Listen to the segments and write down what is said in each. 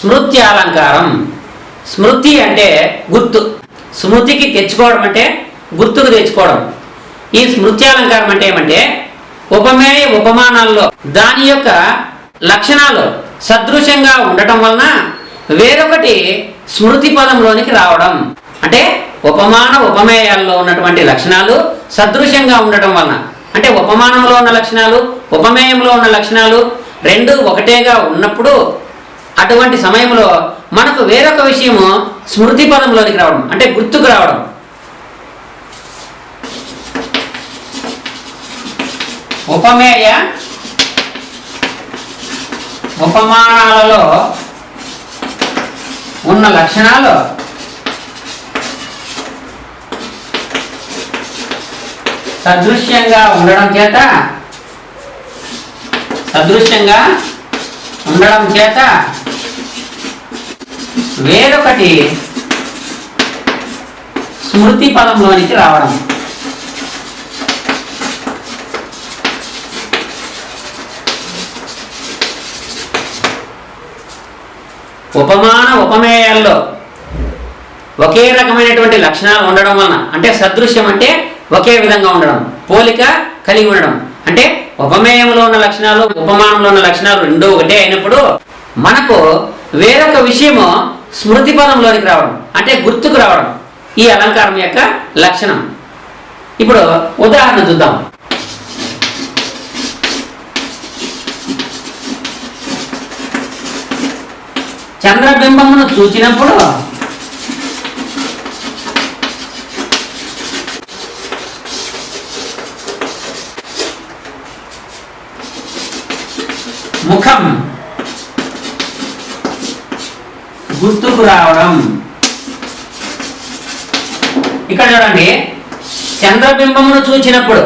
స్మృతి అలంకారం. స్మృతి అంటే గుర్తు. స్మృతికి తెచ్చుకోవడం అంటే గుర్తుకు తెచ్చుకోవడం. ఈ స్మృతి అలంకారం అంటే ఏమంటే ఉపమేయ ఉపమానాల్లో దాని యొక్క లక్షణాలు సదృశ్యంగా ఉండటం వలన వేరొకటి స్మృతి పదంలోనికి రావడం. అంటే ఉపమాన ఉపమేయాల్లో ఉన్నటువంటి లక్షణాలు సదృశ్యంగా ఉండటం వలన. అంటే ఉపమానంలో ఉన్న లక్షణాలు ఉపమేయంలో ఉన్న లక్షణాలు రెండు ఒకటేగా ఉన్నప్పుడు అటువంటి సమయంలో మనకు వేరొక విషయము స్మృతి పదంలోనికి రావడం అంటే గుర్తుకు రావడం. ఉపమేయ ఉపమానాలలో ఉన్న లక్షణాలు సదృశ్యంగా ఉండడం చేత సదృశ్యంగా ఉండడం చేత వేరొకటి స్మృతి పదంలోనికి రావడం. ఉపమాన ఉపమేయాల్లో ఒకే రకమైనటువంటి లక్షణాలు ఉండడం వలన అంటే సదృశ్యం అంటే ఒకే విధంగా ఉండడం పోలిక కలిగి ఉండడం. అంటే ఉపమేయంలో ఉన్న లక్షణాలు ఉపమానంలో ఉన్న లక్షణాలు రెండూ ఒకటే అయినప్పుడు మనకు వేరొక విషయము స్మృతి పదంలోనికి రావడం అంటే గుర్తుకు రావడం ఈ అలంకారం యొక్క లక్షణం. ఇప్పుడు ఉదాహరణ చూద్దాం. చంద్రబింబమును చూచినప్పుడు ముఖం. గుర్తుకు రావడం. ఇక్కడ చూడండి చంద్రబింబమును చూచినప్పుడు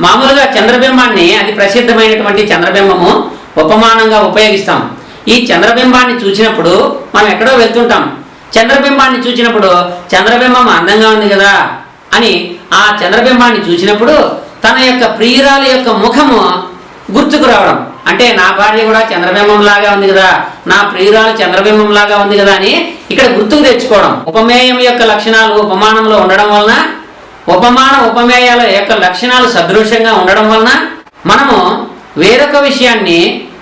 మామూలుగా చంద్రబింబాన్ని అది ప్రసిద్ధమైనటువంటి చంద్రబింబము ఉపమానంగా ఉపయోగిస్తాం. ఈ చంద్రబింబాన్ని చూసినప్పుడు మనం ఎక్కడో వెళ్తుంటాం. చంద్రబింబాన్ని చూసినప్పుడు చంద్రబింబం అందంగా ఉంది కదా అని ఆ చంద్రబింబాన్ని చూసినప్పుడు తన యొక్క ప్రియురాలు యొక్క ముఖము గుర్తుకు రావడం. అంటే నా భార్య కూడా చంద్రబింబం లాగా ఉంది కదా నా ప్రియురాలు చంద్రబింబం లాగా ఉంది కదా అని ఇక్కడ గుర్తుకు తెచ్చుకోవడం. ఉపమేయం యొక్క లక్షణాలు ఉపమానంలో ఉండడం వలన ఉపమాన ఉపమేయాల యొక్క లక్షణాలు సదృశ్యంగా ఉండడం వలన మనము వేరొక విషయాన్ని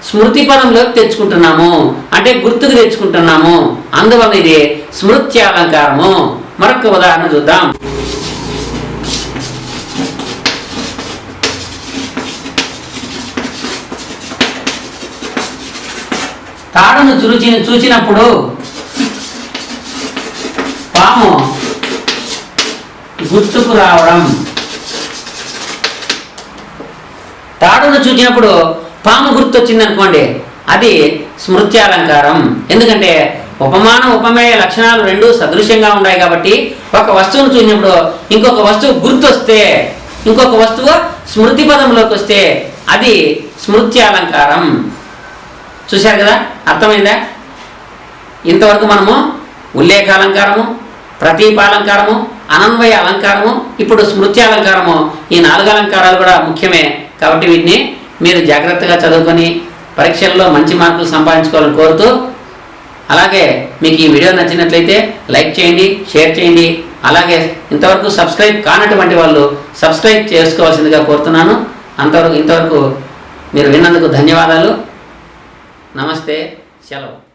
స్మృతి పదంలోకి తెచ్చుకుంటున్నాము. అంటే గుర్తుకు తెచ్చుకుంటున్నాము. అందువల్ల ఇది స్మృత్యాలంకారము. మరొక ఉదాహరణ చూద్దాం. తాడును చూచి చూచినప్పుడు పాము గుర్తుకు రావడం. తాడును చూచినప్పుడు పాము గుర్తొచ్చింది అనుకోండి అది స్మృత్యాలంకారం. ఎందుకంటే ఉపమాన ఉపమేయ లక్షణాలు రెండు సదృశ్యంగా ఉన్నాయి కాబట్టి ఒక వస్తువును చూసినప్పుడు ఇంకొక వస్తువు గుర్తొస్తే ఇంకొక వస్తువు స్మృతి పదంలోకి వస్తే అది స్మృత్యాలంకారం. చూశారు కదా? అర్థమైందా? ఇంతవరకు మనము ఉల్లేఖ అలంకారము ప్రతీప అలంకారము అనన్వయ అలంకారము ఇప్పుడు స్మృతి అలంకారము ఈ నాలుగు అలంకారాలు కూడా ముఖ్యమే కాబట్టి వీటిని మీరు జాగ్రత్తగా చదువుకొని పరీక్షల్లో మంచి మార్కులు సంపాదించుకోవాలని కోరుతూ అలాగే మీకు ఈ వీడియో నచ్చినట్లయితే లైక్ చేయండి షేర్ చేయండి. అలాగే ఇంతవరకు సబ్స్క్రైబ్ కానటువంటి వాళ్ళు సబ్స్క్రైబ్ చేసుకోవాల్సిందిగా కోరుతున్నాను. అంతవరకు ఇంతవరకు మీరు విన్నందుకు ధన్యవాదాలు. నమస్తే సెలవు